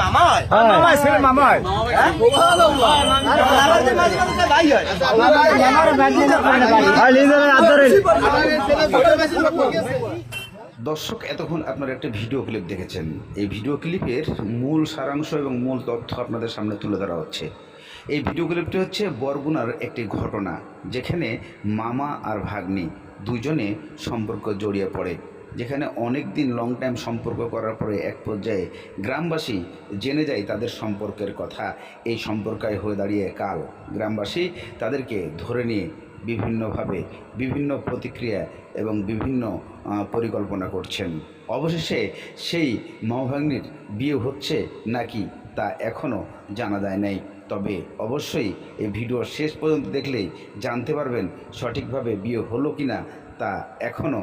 না দর্শক এতক্ষণ আপনারা একটা ভিডিও ক্লিপ দেখেছেন। এই ভিডিও ক্লিপের মূল সারাংশ এবং মূল তথ্য আপনাদের সামনে তুলে ধরা হচ্ছে। এই ভিডিও ক্লিপটি হচ্ছে বরগুনার একটি ঘটনা যেখানে মামা আর ভাগ্নি দুজনে সম্পর্ক জড়িয়ে পড়ে। যেখানে অনেক দিন লং টাইম সম্পর্ক করার পরে এক পর্যায়ে গ্রামবাসী জেনে যায় তাদের সম্পর্কের কথা। এই সম্পর্কায় হয়ে দাঁড়িয়ে কাল। গ্রামবাসী তাদেরকে ধরে নিয়ে বিভিন্নভাবে বিভিন্ন প্রতিক্রিয়া এবং বিভিন্ন পরিকল্পনা করছেন। অবশেষে সেই মহাভাগ্নির বিয়ে হচ্ছে নাকি তা এখনও জানা যায় নাই। তবে অবশ্যই এই ভিডিও শেষ পর্যন্ত দেখলেই জানতে পারবেন সঠিকভাবে বিয়ে হলো কি না তা এখনও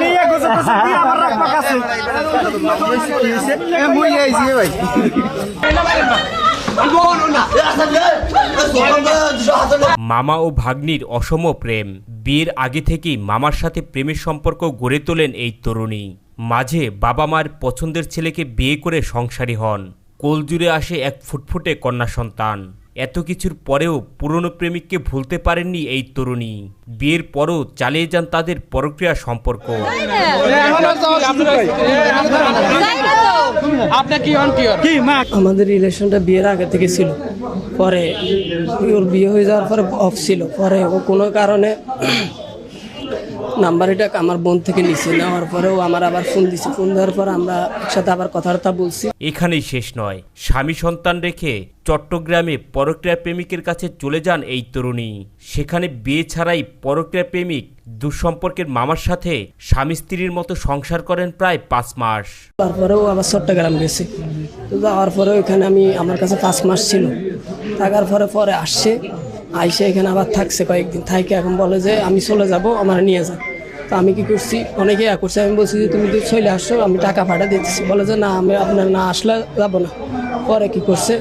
নিয়ে গোসল গোসল দিয়ে আমার রাখবা কাছে মুই আইছি ভাই। মামা ও ভাগ্নির অসম প্রেম। বিয়ের আগে থেকেই মামার সাথে প্রেমের সম্পর্ক গড়ে তোলেন এই তরুণী মাঝে বাবা মার পছন্দের ছেলেকে বিয়ে করে সংসারী হন কোলজুড়ে আসে এক ফুটফুটে কন্যা সন্তান এত কিছুর পরেও পুরনো প্রেমিককে ভুলতে পারেননি এই তরুণী বিয়ের পরও চালিয়ে যান তাদের পরক্রিয়া সম্পর্ক আপনার কি হন কি হন? কি মা? আমাদের রিলেশনটা বিয়ের আগে থেকে ছিল। পরে ওর বিয়ে হয়ে যাওয়ার পরে অফ ছিল। পরে ও কোনো কারণে নাম্বার এটা আমার বোন থেকে নিছে নেওয়ার পরেও আমার আবার ফোন দিছে। ফোন দেওয়ার পর আমরা একসাথে আবার কথাবার্তা বলছি। এখানেই শেষ নয়। স্বামী সন্তান রেখে চট্টগ্রামে পরক্রিয়া প্রেমিকের কাছে চলে যান এই তরুণী। সেখানে বিয়ে ছাড়াই পরক্রিয়া প্রেমিক দুঃসম্পর্কের মামার সাথে স্বামী স্ত্রীর মতো সংসার করেন প্রায় পাঁচ মাস। তারপরেও আবার চট্টগ্রাম গেছে। যাওয়ার পরেও এখানে আমি আমার কাছে পাঁচ মাস ছিল। থাকার পরে পরে আসছে আইসে এখানে আবার থাকছে কয়েকদিন। থাইকে এখন বলে যে আমি চলে যাব আমার নিয়ে যান। তো আমি কি করছি? অনেকে ইয়া করছে, আমি বলছি যে, তুমি তো চলে আসছো, আমি টাকা ভাড়া দিতেছি। বলে যে, না, আমি আপনার না আসলে যাব না। পরে কি করছে?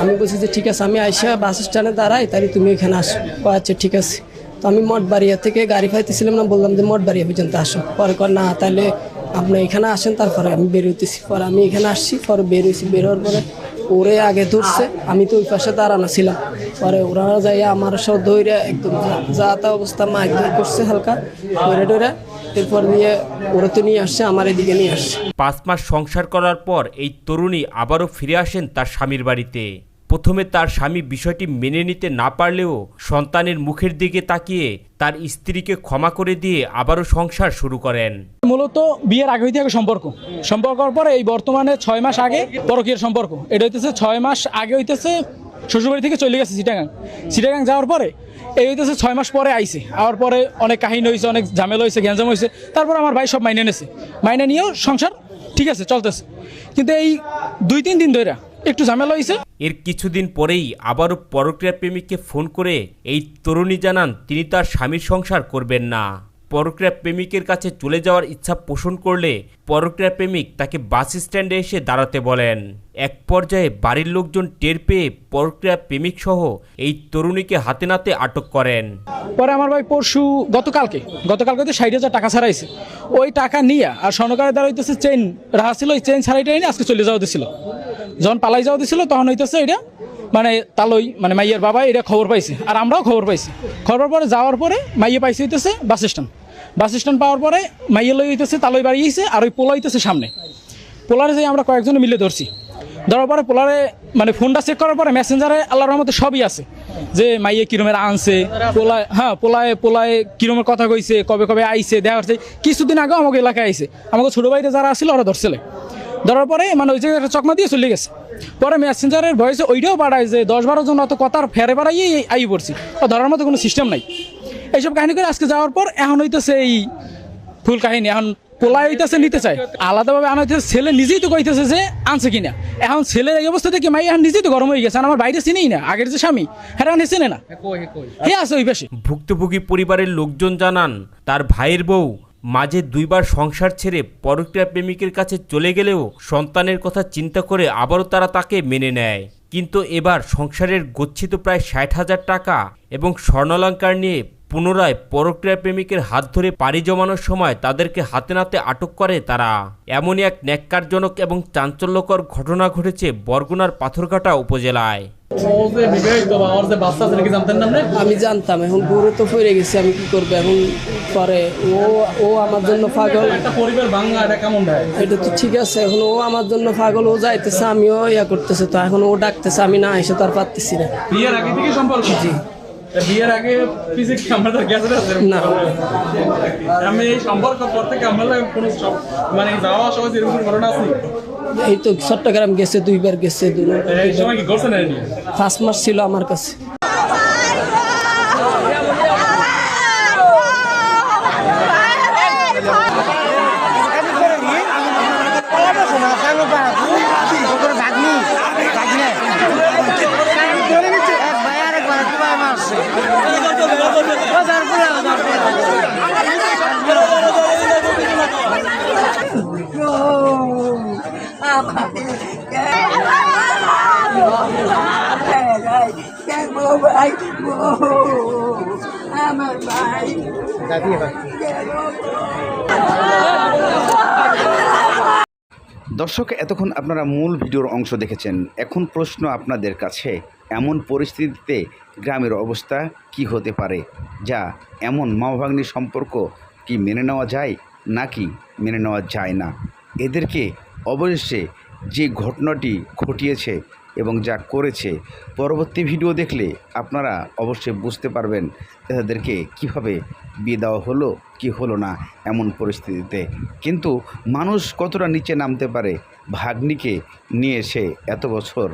আমি বলছি যে, ঠিক আছে, আমি আইসা বাস স্ট্যান্ডে দাঁড়াই, তাহলে তুমি এখানে আসো। আচ্ছা ঠিক আছে। তো আমি মঠবাড়িয়া থেকে গাড়ি পাইতেছিলাম না, বললাম যে, মঠবাড়িয়া পর্যন্ত আসো। পরে কর না, তাহলে আপনি এখানে আসেন, তারপরে আমি বেরোতেছি পরে আমি এখানে আসছি, পরে বেরোইছি বেরোর পরে ওরে আগে ধরছে, আমি তো ওই পাশে দাঁড়ানো ছিলাম। পরে ওরা যাই আমার সব ধৈরে একদম যা- তা অবস্থা মা একদম করছে হালকা ধরে ধরে এরপর নিয়ে ওরা তো নিয়ে আসছে, আমার এদিকে নিয়ে আসছে। পাঁচ মাস সংসার করার পর এই তরুণী আবারও ফিরে আসেন তার স্বামীর বাড়িতে। প্রথমে তার স্বামী বিষয়টি মেনে নিতে না পারলেও সন্তানের মুখের দিকে তাকিয়ে তার স্ত্রীকে ক্ষমা করে দিয়ে আবারও সংসার শুরু করেন। মূলত বিয়ের আগে হইতে সম্পর্ক। সম্পর্কের পরে এই বর্তমানে ছয় মাস আগে পরকীয়ার সম্পর্ক। এটা হইতেছে ছয় মাস আগে হইতেছে শ্বশুরবাড়ি থেকে চলে গেছে সিটাগাং। সিটাগাং যাওয়ার পরে এই হইতেছে ছয় মাস পরে আইছে। আওয়ার পরে অনেক কাহিনী হয়েছে অনেক ঝামেলা হয়েছে গ্যাঞ্জাম হয়েছে তারপর আমার ভাই সব মাইনে নেছে। মাইনে নিয়েও সংসার ঠিক আছে, চলতেছে। কিন্তু এই দুই তিন দিন ধরে একটু ঝামেলা হয়েছে এর কিছুদিন পরেই আবারও পরক্রিয়া প্রেমিককে ফোন করে এই তরুণী জানান তিনি তার স্বামীর সংসার করবেন না। পরক্রিয়া প্রেমিকের কাছে চলে যাওয়ার ইচ্ছা পোষণ করলে পরক্রিয়া প্রেমিক তাকে বাস স্ট্যান্ডে এসে দাঁড়াতে বলেন। এক পর্যায়ে বাড়ির লোকজন টের পেয়ে পরক্রিয়া প্রেমিক সহ এই তরুণীকে হাতে নাতে আটক করেন। পরে আমার ভাই পরশু গতকালকে গতকালকে তো ষাট হাজার টাকা ছাড়াইছে। ওই টাকা নিয়ে আর স্বর্ণকারের দ্বারা হইতেছে চেন রাখা ছিল, ওই চেন ছাড়াইটা আজকে চলে যাওয়া দিছিল যখন পালাই যাওয়া দিছিল তখন হইতেছে এটা মানে তালই মানে মাইয়ের বাবা, এটা খবর পাইছে। আর আমরাও খবর পাইছি। খবর পরে যাওয়ার পরে মাইয়ে পাইছে হইতেছে বাস স্ট্যান্ড। বাস স্ট্যান্ড পাওয়ার পরে মাইয়া লই হইতেছে, তালই বাড়ি আর ওই পোলা হইতেছে সামনে। পোলারে যাই আমরা কয়েকজনে মিলে ধরছি। ধরার পরে পোলারে মানে ফোনটা চেক করার পরে মেসেঞ্জারে আল্লাহর রহমতে সবই আছে। যে মাইয়ে কিরমের আনছে পোলায় হ্যাঁ পোলায় পোলায় কিরমের কথা কইছে, কবে কবে আইছে দেখা করছে কিছুদিন আগেও আমাকে এলাকায় আইছে। আমাকে ছোটো ভাইতে যারা আসছিল ওরা ধরছিলে ধরার পরে মানে ওই জায়গায় চকমা দিয়ে চলে গেছে। পরে মেসেঞ্জারের ভয়েসে ওইটাও বাড়ায় যে দশ বারো জন অত কথার ফেরে বাড়াইয়ে আই পড়ছি। ধরার মতো কোনো সিস্টেম নাই। এইসব কাহিনী করে আজকে যাওয়ার পর এখন হইতেছে এই ফুল কাহিনী এখন পোলাই হইতেছে নিতে চায়। আলাদাভাবে আনা হইতেছে ছেলে নিজেই তো কইতেছে যে আনছে কিনা। এখন ছেলের এই অবস্থা থেকে মাই এখন নিজেই তো গরম হয়ে গেছে আমার বাইরে চিনেই না আগের যে স্বামী হ্যাঁ চেনে না। হে আছে ওই পাশে। ভুক্তভোগী পরিবারের লোকজন জানান তার ভাইয়ের বউ মাঝে দুইবার সংসার ছেড়ে পরক্রিয়া প্রেমিকের কাছে চলে গেলেও সন্তানের কথা চিন্তা করে আবারও তারা তাকে মেনে নেয়। কিন্তু এবার সংসারের গচ্ছিত প্রায় ষাট হাজার টাকা এবং স্বর্ণালঙ্কার নিয়ে পুনরায় পরক্রিয়া প্রেমিকের হাত ধরে পাড়ি জমানোর সময় তাদেরকে হাতে নাতে আটক করে তারা। এমনই এক ন্যাক্কারজনক এবং চাঞ্চল্যকর ঘটনা ঘটেছে বরগুনার পাথরঘাটা উপজেলায়। আমি জানতাম এখন গরু তো ফিরে গেছি আমি কি করব? এখন পরে ও ও আমার জন্য পাগল। এটা তো ঠিক আছে এখন ও আমার জন্য পাগল ও যাইতেছে আমিও ইয়া করতেছে তো এখন ও ডাকতেছে আমি না এসে তো আর পারতেছি না। বিয়ের আগে থেকে সম্পর্ক? জি বিয়ের আগে ফিজিক আমাদের আছে? না। আমি এই সম্পর্ক পর থেকে আমাদের কোনো মানে যাওয়া আসা ঘটনা আছে? এই তো চট্টগ্রাম গেছে দুইবার গেছে না মাস ছিল আমার কাছে। ভাই দর্শক, এতক্ষণ আপনারা মূল ভিডিওর অংশ দেখেছেন। এখন প্রশ্ন আপনাদের কাছে, এমন পরিস্থিতিতে গ্রামের অবস্থা কি হতে পারে? যা এমন মাওভাগ্নির সম্পর্ক কি মেনে নেওয়া যায়, নাকি মেনে নেওয়া যায় না? এদেরকে অবশ্যই যে ঘটনাটি ঘটিয়েছে এবং যা করেছে। পরবর্তী ভিডিও দেখলে আপনারা অবশ্যই বুঝতে পারবেন তাদেরকে কীভাবে বিয়ে দেওয়া হলো, কি হলো না এমন পরিস্থিতিতে। কিন্তু মানুষ কতটা নিচে নামতে পারে? ভাগ্নিকে নিয়ে এসে এত বছর